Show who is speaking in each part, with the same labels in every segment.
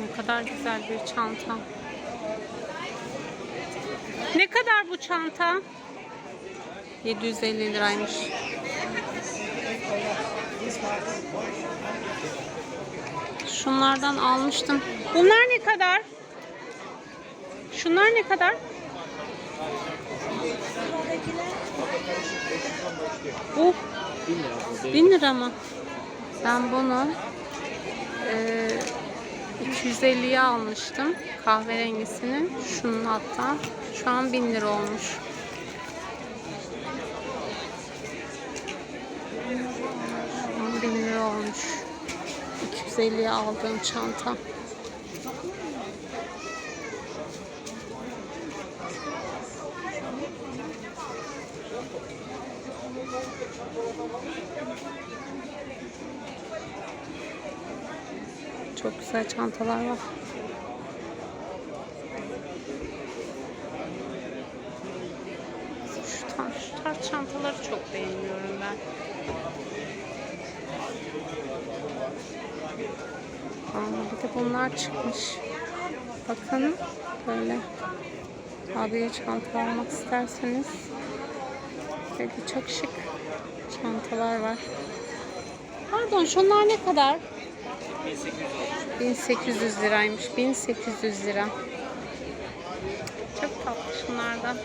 Speaker 1: Ne kadar güzel bir çanta. Ne kadar bu çanta? 750 liraymış. Şunlardan almıştım. Bunlar ne kadar? Şunlar ne kadar? Bu 1000 lira mı? Ben bunu 250'ye almıştım. Kahverengisini. Şunun hatta. Şu an 1000 lira olmuş. 1000 lira olmuş. 250'ye aldığım çanta. Çok güzel çantalar var. Şu tarz, şu tarz çantaları çok beğeniyorum ben. Aa, bir de bunlar çıkmış. Bakın böyle abiye çanta almak isterseniz böyle çok şık çantalar var. Pardon şunlar ne kadar? 1800 liraymış. 1800 lira. Çok tatlı şunlardan.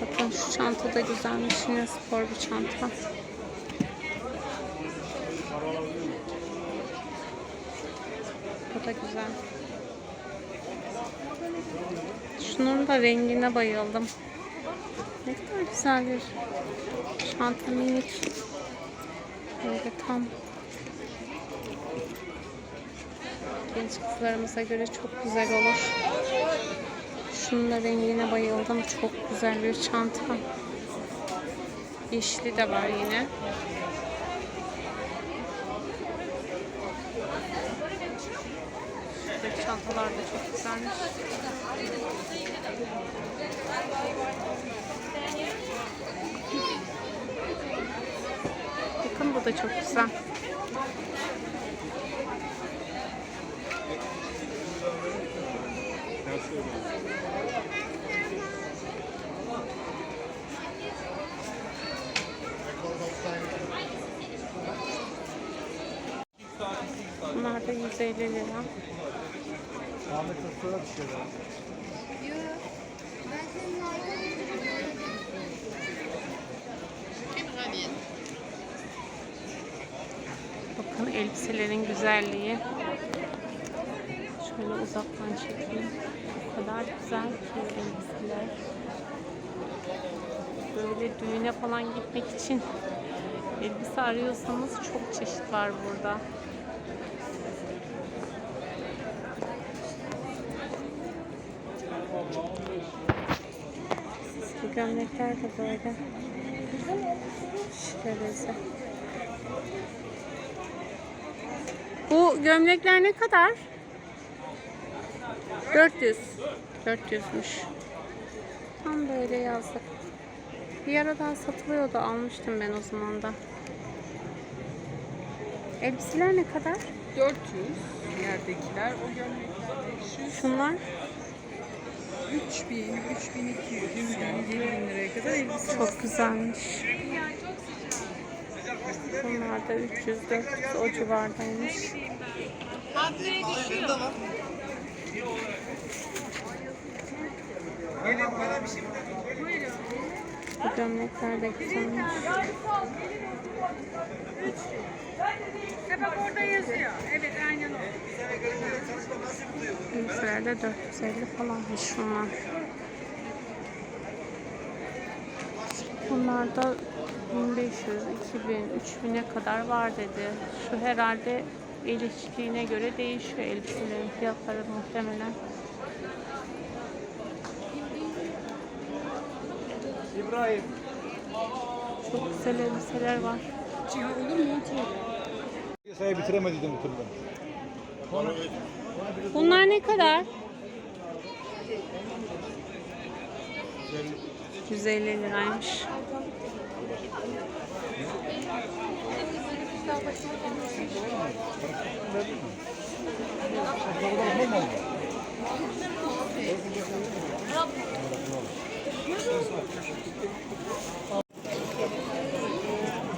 Speaker 1: Bakın şu çanta da güzelmiş. Yine spor bir çanta. Bu da güzel. Şunun da rengine bayıldım. Ne kadar güzel bir çanta minik. Böyle tam genç kızlarımıza göre çok güzel olur. Şunun da rengine bayıldım. Çok güzel bir çanta. Yeşili de var yine. Şuradaki çantalar da çok güzelmiş. Bu da çok güzel. Bunlar da 150 lira.
Speaker 2: Ahmet Usta'da bir şey var.
Speaker 1: Bakın elbiselerin güzelliği. Şöyle uzaktan çekeyim. O kadar güzel ki elbiseler. Böyle düğüne falan gitmek için elbise arıyorsanız çok çeşit var burada. Bu gömlekler de böyle. Şöyle. Bu gömlekler ne kadar? 400. 400'müş. Tam böyle yazdık. Bir ara daha satılıyordu. Almıştım ben o zaman da. Elbiseler ne kadar?
Speaker 3: 400 yerdekiler o gömlekler değişiyor.
Speaker 1: Şunlar
Speaker 3: 3000, 3200, yani 7000 liraya kadar elbise
Speaker 1: çok güzelmiş. Bunlar da 300-400 o civardaymış. Bu gömlekler de güzelmiş.
Speaker 3: Bak orada yazıyor. Evet aynen o.
Speaker 1: Elbiselerde 450 falanmış şunlar. Bunlar da 1500, 2000, 3000'e kadar var dedi. Şu herhalde ilişkiğine göre değişiyor elbiselerin fiyatları muhtemelen.
Speaker 2: İbrahim.
Speaker 1: Çok güzel elbiseler var.
Speaker 3: Cihan olur mu?
Speaker 2: Sayı bitiremediydim bu türlü.
Speaker 1: Bunlar ne kadar? 150 liraymış.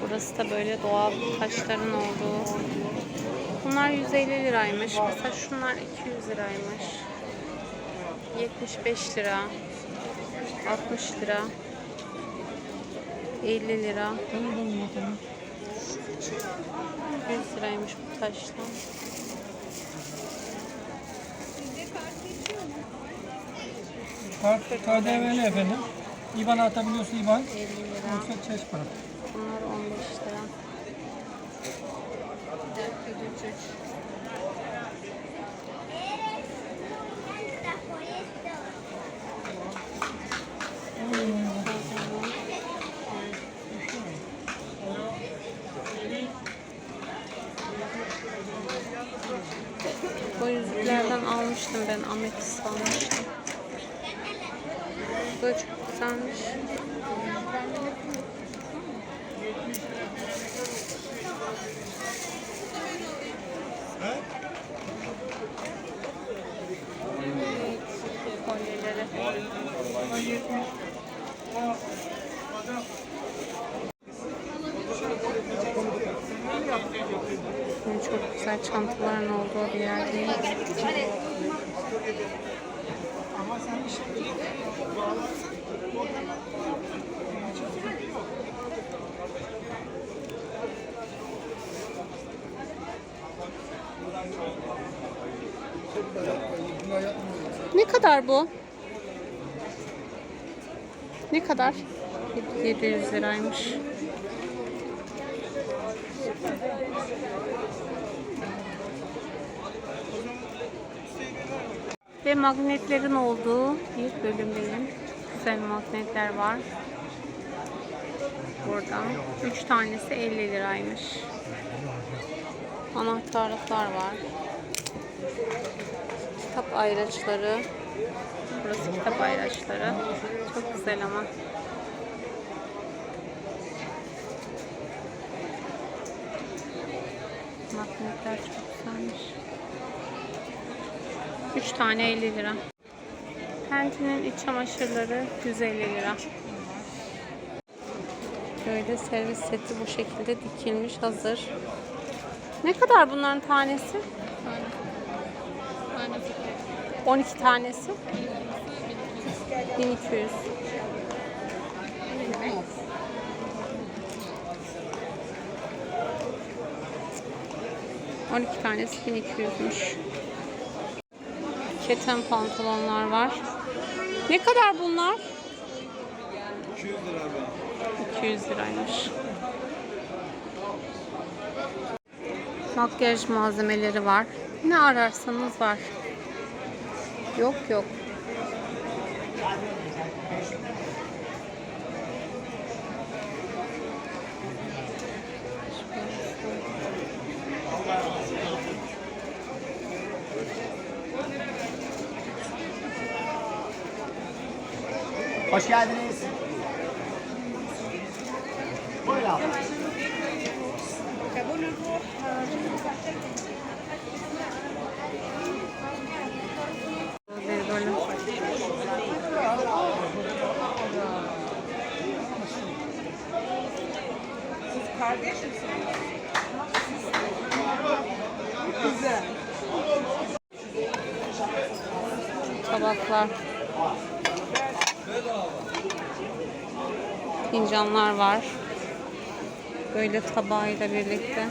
Speaker 1: Burası da böyle doğal taşların olduğu. Bunlar 150 liraymış. Mesela şunlar 200 liraymış. 75 lira. 60 lira. 50 lira. 100 liraymış bu taşlar.
Speaker 4: Kart KDV'li efendim. İban atabiliyorsun İban.
Speaker 1: 50 lira.
Speaker 4: Yoksa çeş para.
Speaker 1: Bunlar 15 lira. Bu almıştım ben ametist almıştım. Bu da çok güzelmiş. çok güzel çantaların olduğu bir yerdeyim. Ne kadar bu? Ne kadar? 700 liraymış. Ve magnetlerin olduğu bir bölümdeyim. Güzel magnetler var. Burada. 3 tanesi 50 liraymış. Anahtarlıklar var. Kitap ayraçları. Burası kitap ayraçları. Çok güzel ama. Magnetler çok güzelmiş. 3 tane 50 lira. Penti'nin iç çamaşırları 150 lira. Böyle servis seti bu şekilde dikilmiş hazır. Ne kadar bunların tanesi? 12 tanesi. 1200. On iki tanesi 1200'müş. Keten pantolonlar var. Ne kadar bunlar?
Speaker 2: 200 lira abi.
Speaker 1: 200 liraymış. Makyaj malzemeleri var. Ne ararsanız var. Yok yok.
Speaker 5: Hoş geldiniz. Buyurun abla.
Speaker 1: Böyle böyle. Tabaklar. Fincanlar var. Böyle tabağıyla birlikte.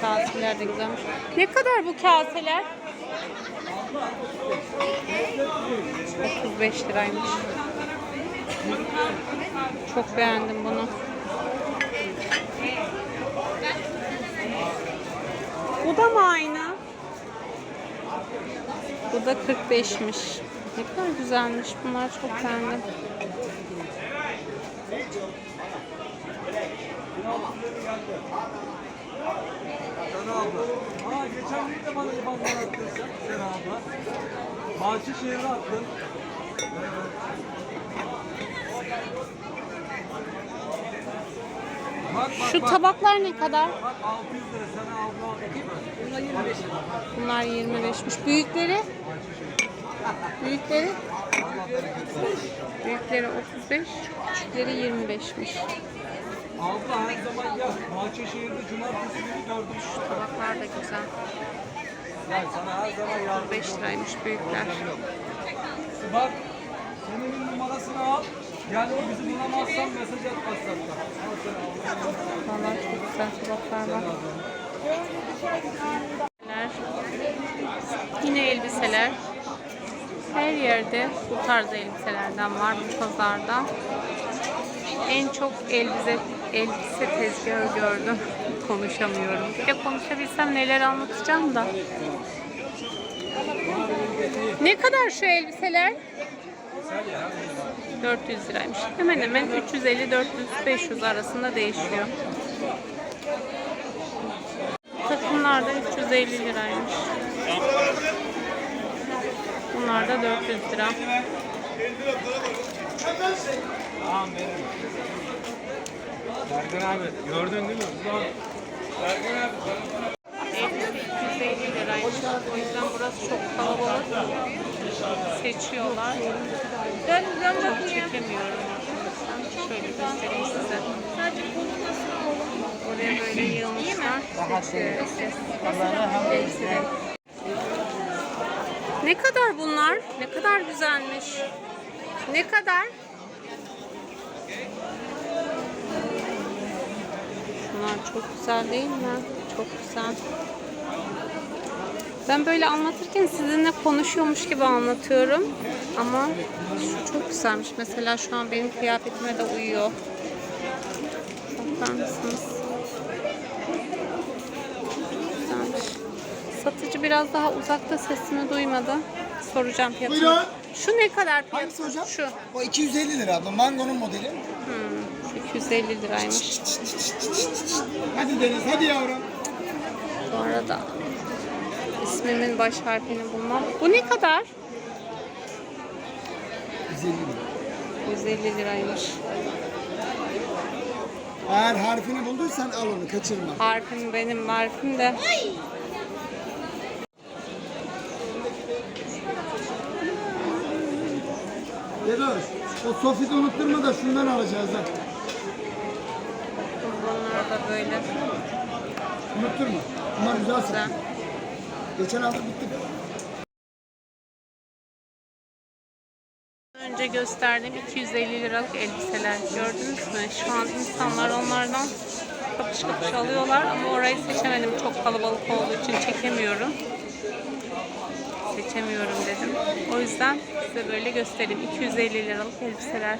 Speaker 1: Kaseler de güzelmiş. Ne kadar bu kaseler? 35 liraymış. Çok beğendim bunu. Bu da mı aynı? Bu da 45'miş. Ne kadar güzelmiş. Bunlar çok beğendim.
Speaker 2: Aa geçen gün de bana İban'dan attın sen abla. Bahçeşehir'e attın. Bak bak
Speaker 1: Şu
Speaker 2: bak.
Speaker 1: tabaklar ne kadar?
Speaker 2: Bak 600 lira sana abla değil mi?
Speaker 1: Bunlar 25'miş. Büyükleri? Büyükleri? Büyükleri 35, küçükleri 25'miş.
Speaker 2: Abla her zaman gel. Bahçeşehir'de cumartesi günü gördüm.
Speaker 1: Tabaklar da güzel.
Speaker 2: Gel sana her zaman yardım
Speaker 1: 5 liraymış büyükler.
Speaker 2: Bak senin numarasını al. Gel bizi bulamazsan mesaj at al.
Speaker 1: Vallahi çok güzel tabaklar var. Yine elbiseler. Her yerde bu tarz elbiselerden var bu pazarda. En çok elbise elbise tezgahı gördüm. Konuşamıyorum. Bir de konuşabilsem neler anlatacağım da. Ne kadar şu elbiseler? 400 liraymış. Hemen hemen 350 400 500 arasında değişiyor. Takımlar da 350 liraymış. Bunlar da 400 lira.
Speaker 2: Sergen abi gördün değil mi? Ulan. Sergen abi.
Speaker 1: Elbise 250 liraymış. O yüzden burası çok kalabalık. Seçiyorlar. Ben, ben çekemiyorum. arkadaşlar. Şöyle göstereyim size. Oraya böyle yığılmışlar. Seçiyor. Elbiseler. Ne kadar bunlar? Ne kadar güzelmiş. Ne kadar? Şunlar çok güzel değil mi? Çok güzel. Ben böyle anlatırken sizinle konuşuyormuş gibi anlatıyorum. Ama şu çok güzelmiş. Mesela şu an benim kıyafetime de uyuyor. Bakar mısınız? Güzelmiş. Biraz daha uzakta sesimi duymadı. Soracağım fiyatını.
Speaker 5: Buyurun.
Speaker 1: Şu ne kadar fiyatı?
Speaker 5: Hangisi hocam?
Speaker 1: Şu.
Speaker 5: O 250 lira abla. Mango'nun modeli.
Speaker 1: Hmm, şu 250 liraymış.
Speaker 5: Hadi Deniz hadi yavrum.
Speaker 1: Bu arada ismimin baş harfini bulmam. Bu ne kadar?
Speaker 5: 150 lira.
Speaker 1: 150 liraymış.
Speaker 5: Eğer harfini bulduysan al onu kaçırma.
Speaker 1: Harfim benim harfim de.
Speaker 5: Dedoş o sofiti unutturma da şundan alacağız ha.
Speaker 1: Bunlar da böyle.
Speaker 5: Unutturma. Bunlar güzel
Speaker 1: Güzel.
Speaker 5: satıyor. Geçen hafta bitti.
Speaker 1: Önce gösterdiğim 250 liralık elbiseler gördünüz mü? Şu an insanlar onlardan kapış kapış alıyorlar ama orayı seçemedim. Çok kalabalık olduğu için çekemiyorum. Seçemiyorum dedim. O yüzden size böyle göstereyim. 250 liralık elbiseler.